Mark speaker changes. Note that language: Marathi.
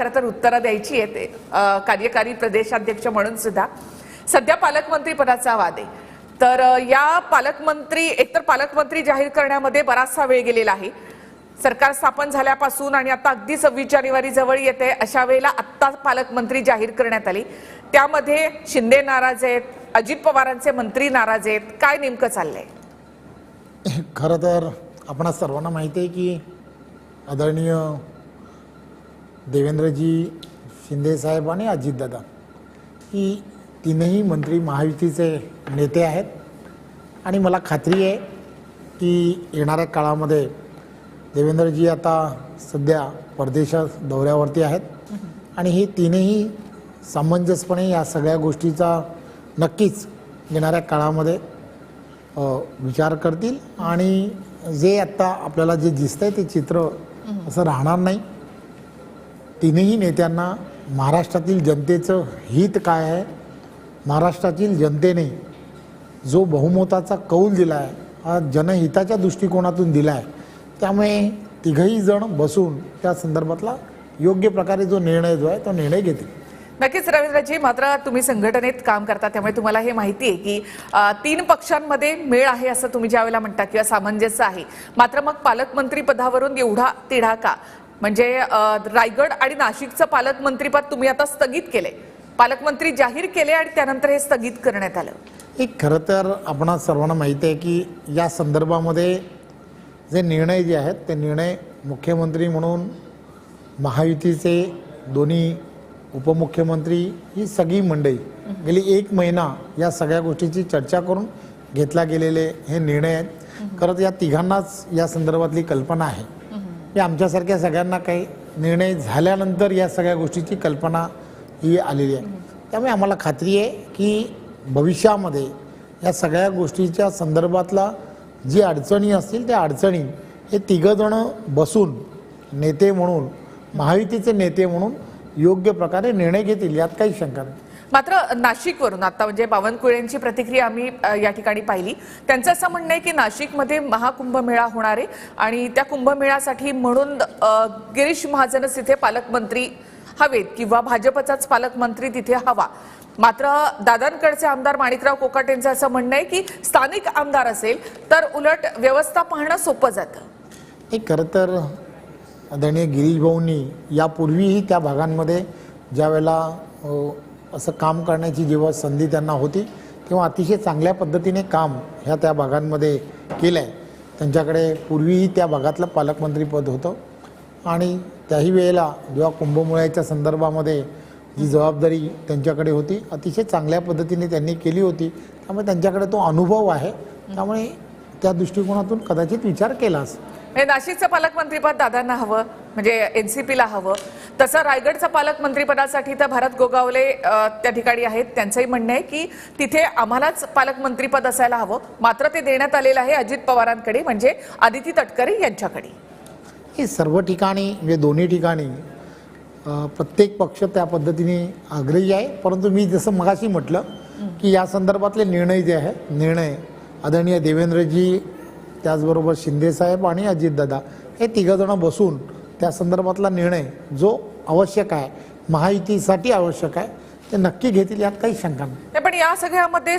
Speaker 1: खरं तर उत्तरं द्यायची आहेत. कार्यकारी प्रदेशाध्यक्ष म्हणून सुद्धा. सध्या पालकमंत्री पदाचा वाद आहे. तर या पालकमंत्री एकतर पालकमंत्री जाहीर करण्यामध्ये बराचसा वेळ गेलेला आहे. सरकार स्थापन झाल्यापासून आणि आता अगदी सव्वीस जानेवारी जवळ येते अशा वेळेला आत्ता पालकमंत्री जाहीर करण्यात आली. त्यामध्ये शिंदे नाराज आहेत अजित पवारांचे मंत्री नाराज आहेत. काय नेमकं चाललंय?
Speaker 2: खरं तर आपणा सर्वांना माहिती आहे की आदरणीय देवेंद्रजी शिंदेसाहेब आणि अजितदादा ही तीनही मंत्री महायुतीचे नेते आहेत. आणि मला खात्री आहे की येणाऱ्या काळामध्ये देवेंद्रजी आता सध्या परदेशात दौऱ्यावरती आहेत. आणि हे तीनही समंजसपणे या सगळ्या गोष्टीचा नक्कीच येणाऱ्या काळामध्ये विचार करतील. आणि जे आत्ता आपल्याला जे दिसतंय ते चित्र असं राहणार नाही. तिन्ही नेत्यांना महाराष्ट्रातील जनतेचं हित काय आहे? महाराष्ट्रातील जनतेने जो बहुमताचा कौल दिला आहे हा जनहिताच्या दृष्टिकोनातून दिला आहे त्यामुळे तिघही जण बसून त्या संदर्भातला योग्य प्रकारे जो निर्णय जो आहे तो निर्णय घेतील.
Speaker 1: नक्कीच रवींद्रजी मात्र तुम्ही संघटनेत काम करता त्यामुळे तुम्हाला हे माहिती आहे की तीन पक्षांमध्ये मेळ आहे असं तुम्ही ज्यावेळेला म्हणता किंवा सामंजस्य आहे. मात्र मग पालकमंत्री पदावरून एवढा तिढा का म्हणजे रायगड आणि नाशिकचं पालकमंत्रीपद तुम्ही आता स्थगित केले पालकमंत्री जाहीर केले आणि त्यानंतर हे स्थगित करण्यात आलं.
Speaker 2: एक खरं तर आपणा सर्वांना माहिती आहे की या संदर्भामध्ये जे निर्णय जे आहेत ते निर्णय मुख्यमंत्री म्हणून महायुतीचे दोन्ही उपमुख्यमंत्री ही सगळी मंडळी गेली एक महिना या सगळ्या गोष्टीची चर्चा करून घेतला गेलेले हे निर्णय आहेत. खरं तर या तिघांनाच या संदर्भातली कल्पना आहे. हे आमच्यासारख्या सगळ्यांना काही निर्णय झाल्यानंतर या सगळ्या गोष्टीची कल्पना ही आलेली आहे. त्यामुळे आम्हाला खात्री आहे की भविष्यामध्ये या सगळ्या गोष्टीच्या संदर्भातला जी अडचणी असतील त्या अडचणी हे तिघंजणं बसून नेते म्हणून महायुतीचे नेते म्हणून योग्य प्रकारे निर्णय घेतील यात काही शंका नाही.
Speaker 1: मात्र नाशिकवरून आता म्हणजे बावनकुळेंची प्रतिक्रिया आम्ही या ठिकाणी पाहिली. त्यांचं असं म्हणणं आहे की नाशिकमध्ये महाकुंभमेळा होणार आहे आणि त्या कुंभमेळ्यासाठी म्हणून गिरीश महाजनच तिथे पालकमंत्री हवेत किंवा भाजपचाच पालकमंत्री तिथे हवा. मात्र दादांकडचे आमदार माणिकराव कोकाटेंचं असं म्हणणं आहे की स्थानिक आमदार असेल तर उलट व्यवस्था पाहणं सोपं जातं.
Speaker 2: हे खरं तर आदरणीय गिरीश भाऊंनी यापूर्वीही त्या भागांमध्ये ज्या वेळेला असं काम करण्याची जेव्हा संधी त्यांना होती तेव्हा अतिशय चांगल्या पद्धतीने काम ह्या त्या भागांमध्ये केलं आहे त्यांच्याकडे पूर्वीही त्या भागातलं पालकमंत्रीपद होतं. आणि त्याही वेळेला जेव्हा कुंभमेळ्याच्या संदर्भामध्ये जी जबाबदारी त्यांच्याकडे होती अतिशय चांगल्या पद्धतीने त्यांनी केली होती. त्यामुळे त्यांच्याकडे तो अनुभव आहे. त्यामुळे त्या दृष्टिकोनातून कदाचित विचार केलाच
Speaker 1: हे नाशिकचं पालकमंत्रीपद दादांना हवं. म्हणजे एन सी पीला हवं. तसं रायगडचं पालकमंत्रीपदासाठी तर भारत गोगावले त्या ठिकाणी आहेत. त्यांचंही म्हणणं आहे की तिथे आम्हालाच पालकमंत्रीपद असायला हवं. मात्र ते देण्यात आलेलं आहे अजित पवारांकडे म्हणजे आदिती तटकरे यांच्याकडे.
Speaker 2: हे सर्व ठिकाणी म्हणजे दोन्ही ठिकाणी प्रत्येक पक्ष त्या पद्धतीने आग्रही आहे. परंतु मी जसं मगाशी म्हटलं की या संदर्भातले निर्णय जे आहेत निर्णय आदरणीय देवेंद्रजी त्याचबरोबर शिंदेसाहेब आणि अजितदादा हे तिघंजणं बसून त्या संदर्भातला निर्णय जो आवश्यक आहे महायुतीसाठी आवश्यक आहे ते नक्की घेतील यात काही शंका नाही.
Speaker 1: नाही, पण या सगळ्यामध्ये